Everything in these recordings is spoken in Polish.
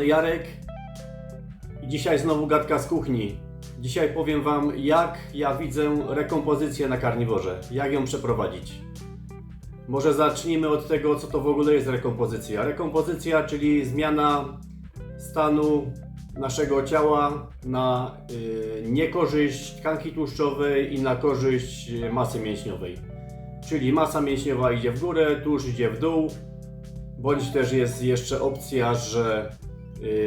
Jarek i dzisiaj znowu gadka z kuchni. Dzisiaj powiem Wam, jak ja widzę rekompozycję na karniworze, jak ją przeprowadzić. Może zacznijmy od tego, co to w ogóle jest rekompozycja. Rekompozycja, czyli zmiana stanu naszego ciała na y, niekorzyść tkanki tłuszczowej i na korzyść y, masy mięśniowej. Czyli masa mięśniowa idzie w górę, tłuszcz idzie w dół, bądź też jest jeszcze opcja, że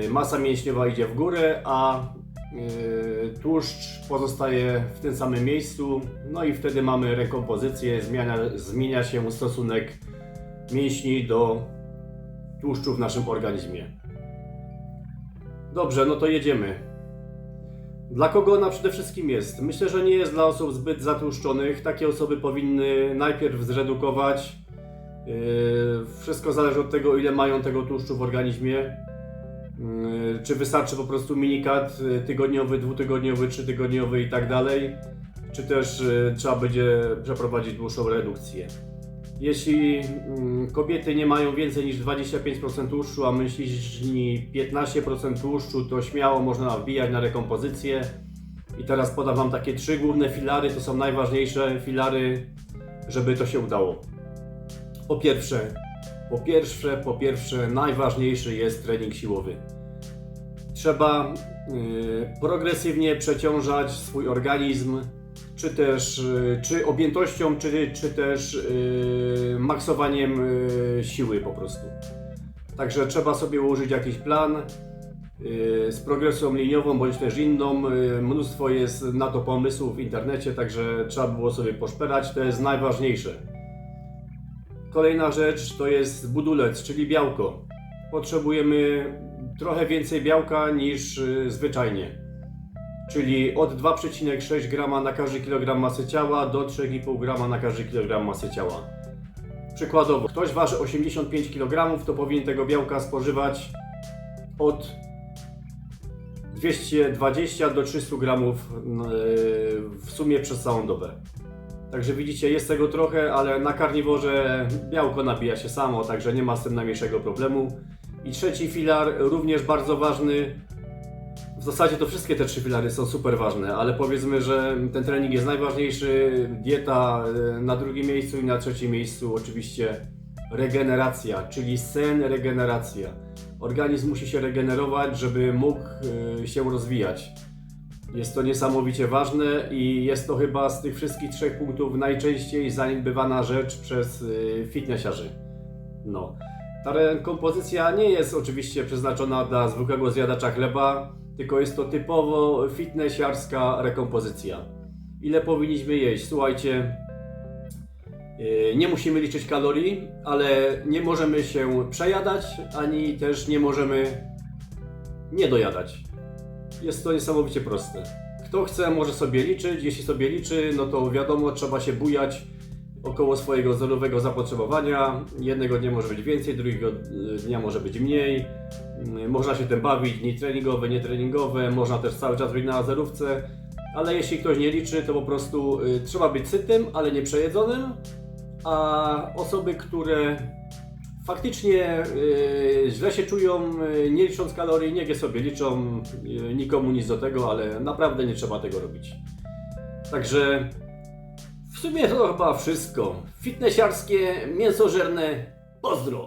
masa mięśniowa idzie w górę, a y, tłuszcz pozostaje w tym samym miejscu. No i wtedy mamy rekompozycję, zmienia, się stosunek mięśni do tłuszczu w naszym organizmie. Dobrze, no to jedziemy. Dla kogo ona przede wszystkim jest? Myślę, że nie jest dla osób zbyt zatłuszczonych. Takie osoby powinny najpierw zredukować. Yy, Wszystko zależy od tego, ile mają tego tłuszczu w organizmie. Yy, Czy wystarczy po prostu minikat yy, tygodniowy, dwutygodniowy, trzytygodniowy i tak dalej, czy też yy, trzeba będzie przeprowadzić dłuższą redukcję. Jeśli mm, kobiety nie mają więcej niż 25% tłuszczu, a mężczyźni 15% tłuszczu, to śmiało można wbijać na rekompozycję. I teraz podam Wam takie trzy główne filary, to są najważniejsze filary, żeby to się udało. Po pierwsze, po pierwsze, po pierwsze, najważniejszy jest trening siłowy. Trzeba y, progresywnie przeciążać swój organizm, czy też y, czy objętością, czy, czy też y, maksowaniem siły po prostu. Także trzeba sobie ułożyć jakiś plan z progresją liniową bądź też inną. Mnóstwo jest na to pomysłów w internecie, także trzeba było sobie poszperać. To jest najważniejsze. Kolejna rzecz to jest budulec, czyli białko. Potrzebujemy trochę więcej białka niż y, zwyczajnie. Czyli od 2,6 g na każdy kilogram masy ciała do 3,5 g na każdy kilogram masy ciała. Przykładowo, ktoś waży 85 kg, to powinien tego białka spożywać od 220 do 300 g y, w sumie przez całą dobę. Także widzicie, jest tego trochę, ale na karniworze białko nabija się samo, także nie ma z tym najmniejszego problemu. I trzeci filar, również bardzo ważny. W zasadzie to wszystkie te trzy filary są super ważne, ale powiedzmy, że ten trening jest najważniejszy, dieta y, na drugim miejscu i na trzecim miejscu oczywiście regeneracja, czyli sen, regeneracja. Organizm musi się regenerować, żeby mógł y, się rozwijać. Jest to niesamowicie ważne i jest to chyba z tych wszystkich trzech punktów najczęściej zaniedbywana rzecz przez y, fitnessiarzy. No. Ta kompozycja nie jest oczywiście przeznaczona dla zwykłego zjadacza chleba, tylko jest to typowo fitnessiarska rekompozycja. Ile powinniśmy jeść? Słuchajcie, yy, nie musimy liczyć kalorii, ale nie możemy się przejadać, ani też nie możemy nie dojadać. Jest to niesamowicie proste. Kto chce, może sobie liczyć. Jeśli sobie liczy, no to wiadomo, trzeba się bujać około swojego zerowego zapotrzebowania. Jednego dnia może być więcej, drugiego y, dnia może być mniej. Y, Można się tym bawić, dni treningowe, nietreningowe, można też cały czas być na zerówce. Ale jeśli ktoś nie liczy, to po prostu y, trzeba być sytym, ale nie przejedzonym. A osoby, które faktycznie y, źle się czują, y, nie licząc kalorii, niech je sobie liczą, y, nikomu nic do tego, ale naprawdę nie trzeba tego robić. Także w sumie to chyba wszystko. Fitnessiarskie, mięsożerne, pozdro!